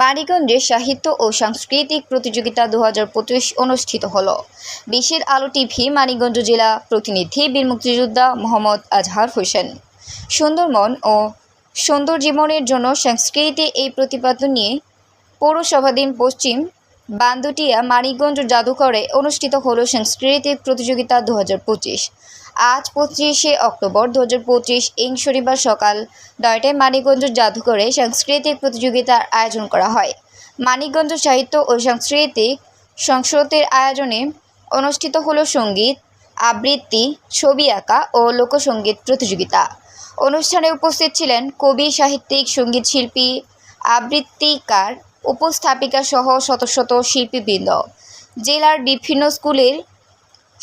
মানিকগঞ্জে সাহিত্য ও সাংস্কৃতিক প্রতিযোগিতা দু হাজার পঁচিশ অনুষ্ঠিত হল। বিশ্বের আলো টিভি মানিকগঞ্জ জেলা প্রতিনিধি বীর মুক্তিযোদ্ধা মোহাম্মদ আজহার হোসেন। সুন্দরবন ও সুন্দর জীবনের জন্য সংস্কৃতি এই প্রতিপাদন নিয়ে পৌরসভাধীন পশ্চিম বান্দুটিয়া মানিকগঞ্জ জাদুঘরে অনুষ্ঠিত হল সাংস্কৃতিক প্রতিযোগিতা দু হাজার পঁচিশ। আজ পঁচিশে অক্টোবর দু হাজার পঁচিশ ইং শনিবার সকাল নয়টায় মানিকগঞ্জ জাদুঘরে সাংস্কৃতিক প্রতিযোগিতার আয়োজন করা হয়। মানিকগঞ্জ সাহিত্য ও সাংস্কৃতিক সংসদের আয়োজনে অনুষ্ঠিত হলো সংগীত, আবৃত্তি, ছবি আঁকা ও লোকসঙ্গীত প্রতিযোগিতা। অনুষ্ঠানে উপস্থিত ছিলেন কবি, সাহিত্যিক, সংগীত শিল্পী, আবৃত্তিকার, উপস্থাপিকা সহ শত শত শিল্পীবৃন্দ। জেলার বিভিন্ন স্কুলের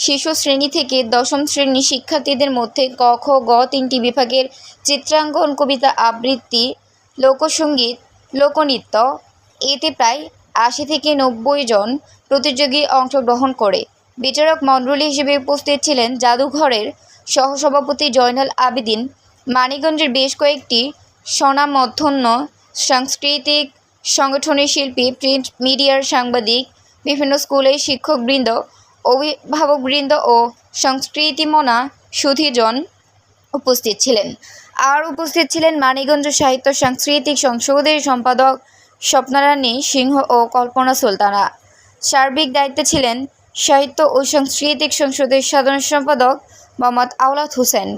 শিশু শ্রেণি থেকে দশম শ্রেণি শিক্ষার্থীদের মধ্যে ক, খ, গ তিনটি বিভাগের চিত্রাঙ্কন কবিতা আবৃত্তি, লোকসঙ্গীত, লোকনৃত্য, এতে প্রায় আশি থেকে নব্বই জন প্রতিযোগী অংশগ্রহণ করে। বিচারক মণ্ডলী হিসেবে উপস্থিত ছিলেন জাদুঘরের সহসভাপতি জয়নাল আবেদিন। মানিকগঞ্জের বেশ কয়েকটি স্বনামধন্য সাংস্কৃতিক সংগঠনের শিল্পী, প্রিন্ট মিডিয়ার সাংবাদিক, বিভিন্ন স্কুলের শিক্ষকবৃন্দ অভিভাবকবৃন্দ ও সংস্কৃতিমনা সুধীজন উপস্থিত ছিলেন। আর উপস্থিত ছিলেন মানিগঞ্জ সাহিত্য সাংস্কৃতিক সংসদের সম্পাদক স্বপ্নারানী সিংহ ও কল্পনা সুলতানা। সার্বিক দায়িত্বে ছিলেন সাহিত্য ও সাংস্কৃতিক সংসদের সাধারণ সম্পাদক মোহাম্মদ আওলাদ হোসেন।